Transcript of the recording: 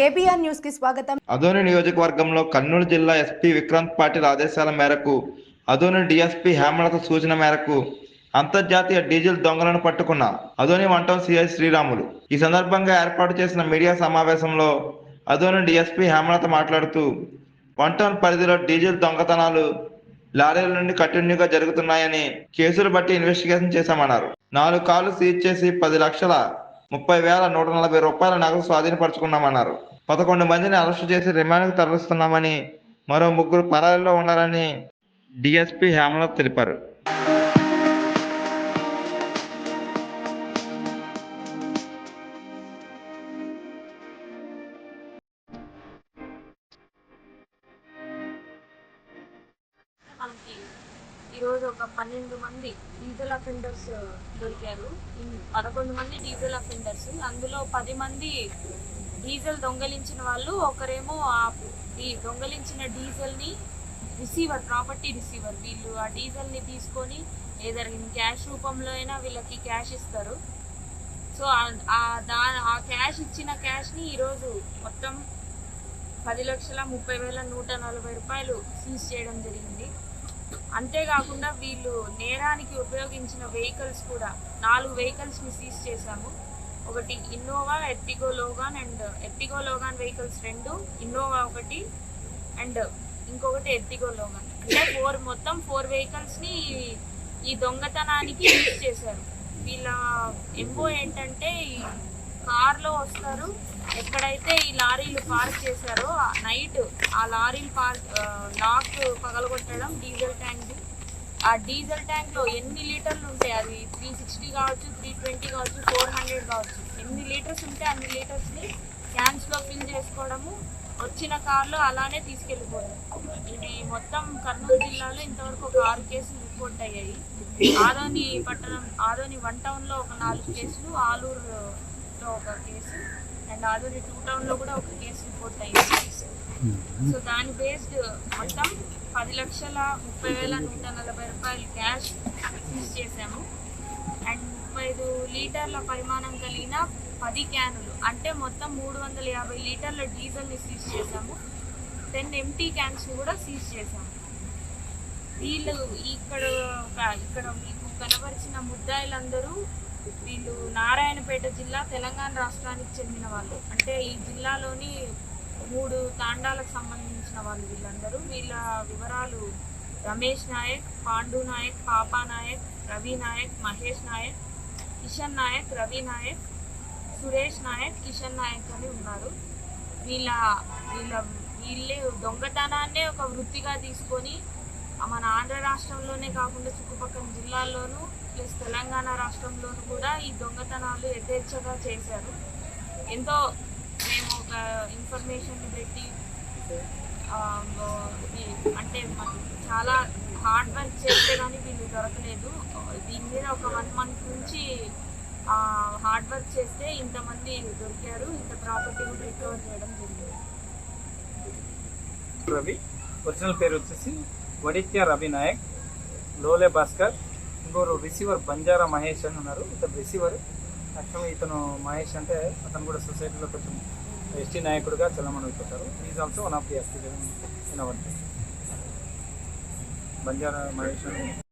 KBR న్యూస్కి స్వాగతం. అదోని నియోజకవర్గంలో కర్నూలు జిల్లా ఎస్పీ విక్రాంత్ పాటిల్ ఆదేశాల మేరకు అదోని డిఎస్పీ హేమలత సూచన మేరకు అంతర్జాతీయ డీజిల్ దొంగలను పట్టుకున్న అదోని మంటం సిఐ శ్రీరాములు. ఈ సందర్భంగా ఏర్పాటు చేసిన మీడియా సమావేశంలో అదోని డిఎస్పీ హేమలత మాట్లాడుతూ వన్ టౌన్ పరిధిలో డీజిల్ దొంగతనాలు లారీల నుండి కంటిన్యూగా జరుగుతున్నాయని కేసులు బట్టి ఇన్వెస్టిగేషన్ చేశామన్నారు. నాలుగు కార్లు సీజ్ చేసి పది లక్షల ముప్పై వేల నూట నలభై రూపాయల నగదు స్వాధీనపరచుకున్నామన్నారు. పదకొండు మందిని అరెస్టు చేసి రిమాండ్కు తరలిస్తున్నామని మరో ముగ్గురు పరారీలో ఉన్నారని డిఎస్పీ హేమలత్ తెలిపారు. ఈరోజు ఒక పన్నెండు మంది డీజిల్ అఫెండర్స్ దొరికారు. పదకొండు మంది డీజిల్ అఫెండర్స్. అందులో పది మంది డీజిల్ దొంగలించిన వాళ్ళు ఒకరేమో ఆ ఈ దొంగలించిన డీజిల్ని రిసీవర్ ప్రాపర్టీ రిసీవర్ వీళ్ళు ఆ డీజిల్ని తీసుకొని ఏదర్ క్యాష్ రూపంలో అయినా వీళ్ళకి క్యాష్ ఇస్తారు. సో దా ఆ క్యాష్ ఇచ్చిన క్యాష్ని ఈరోజు మొత్తం పది లక్షల ముప్పై వేల నూట నలభై రూపాయలు సీజ్ చేయడం జరిగింది. అంతేకాకుండా వీళ్ళు నేరానికి ఉపయోగించిన వెహికల్స్ కూడా నాలుగు వెహికల్స్ని సీజ్ చేశాము. ఒకటి Innova Ertiga Logan and Ertiga Logan vehicles రెండు ఇన్నోవా ఒకటి అండ్ ఇంకొకటి ఎర్టిగో లోగాన్. అంటే ఫోర్ మొత్తం ఫోర్ వెహికల్స్ని ఈ దొంగతనానికి యూజ్ చేశారు. వీళ్ళ ఎంబో ఏంటంటే కార్లో వస్తారు. ఎక్కడైతే ఈ లారీలు పార్క్ చేశారో నైట్ ఆ లారీలు పార్క్ లాక్ పగలగొట్టడం డీజిల్ ట్యాంక్ ఆ డీజిల్ ట్యాంక్లో ఎన్ని లీటర్లు ఉంటాయి? అది త్రీ సిక్స్టీ కావచ్చు త్రీ ట్వంటీ కావచ్చు ఫోర్ హండ్రెడ్ కావచ్చు. ఎన్ని లీటర్స్ ఉంటే అన్ని లీటర్స్ని క్యాన్స్లో ఫిల్ చేసుకోవడము వచ్చిన కార్లో అలానే తీసుకెళ్ళిపోవడం. ఇది మొత్తం కర్నూలు జిల్లాలో ఇంతవరకు ఒక ఆరు కేసులు రిపోర్ట్ అయ్యాయి. ఆదోని పట్టణం ఆదోని వన్ టౌన్లో ఒక నాలుగు కేసులు ఆలూరు ఆలూరులో ఒక కేసు అండ్ ఆదోని టూ టౌన్లో కూడా ఒక కేసు రిపోర్ట్ అయింది సో దాని బేస్డ్ మొత్తం పది లక్షల ముప్పై వేల నూట నలభై రూపాయలు క్యాష్ సీజ్ చేశాము. అండ్ ముప్పై ఐదు లీటర్ల పరిమాణం కలిగిన పది క్యానులు అంటే మొత్తం మూడు వందల యాభై లీటర్ల డీజిల్ని సీజ్ చేశాము. టెన్ ఎంటీ క్యాన్స్ని కూడా సీజ్ చేశాము. వీళ్ళు ఇక్కడ ఇక్కడ మీకు కనబరిచిన ముద్దాయిలందరూ వీళ్ళు నారాయణపేట జిల్లా తెలంగాణ రాష్ట్రానికి చెందిన వాళ్ళు. అంటే ఈ జిల్లాలోని మూడు తాండాలకు సంబంధించిన వాళ్ళు వీళ్ళందరూ. వీళ్ళ వివరాలు రమేష్ నాయక్ పాండు నాయక్ పాపా నాయక్ రవి నాయక్ మహేష్ నాయక్ కిషన్ నాయక్ రవి నాయక్ సురేష్ నాయక్ కిషన్ నాయక్ అని ఉన్నారు. వీళ్ళ వీళ్ళ వీళ్ళే దొంగతనాన్నే ఒక వృత్తిగా తీసుకొని మన ఆంధ్ర రాష్ట్రంలోనే కాకుండా చుట్టుపక్కల జిల్లాల్లోనూ తెలంగాణ రాష్ట్రంలోనూ కూడా ఈ దొంగతనాలు యథేచ్ఛగా చేశారు. ఎంతో మేము ఒక ఇన్ఫర్మేషన్ పెట్టి అంటే చాలా హార్డ్ వర్క్ చేస్తే కానీ వీళ్ళు దొరకలేదు. దీని మీద ఒక వన్ మంత్ నుంచి హార్డ్ వర్క్ చేస్తే ఇంతమంది దొరికారు. ఇంత ప్రాపర్టీ కూడా రికవర్ చేయడం జరిగింది. రవి ఒరిజినల్ పేరు వచ్చేసి వడిత్య రవి నాయక్ లోలే భాస్కర్ ఇంకోరు రిసీవర్ బంజారా మహేష్ అని ఉన్నారు. ఇతను రిసీవర్ యాక్చువల్గా ఇతను మహేష్ అంటే అతను కూడా సొసైటీలో కొంచెం ఎస్టీ నాయకుడిగా చలమణిపోతారు అయిపోతారు is also one of the ST in our Banjara Mahesh అని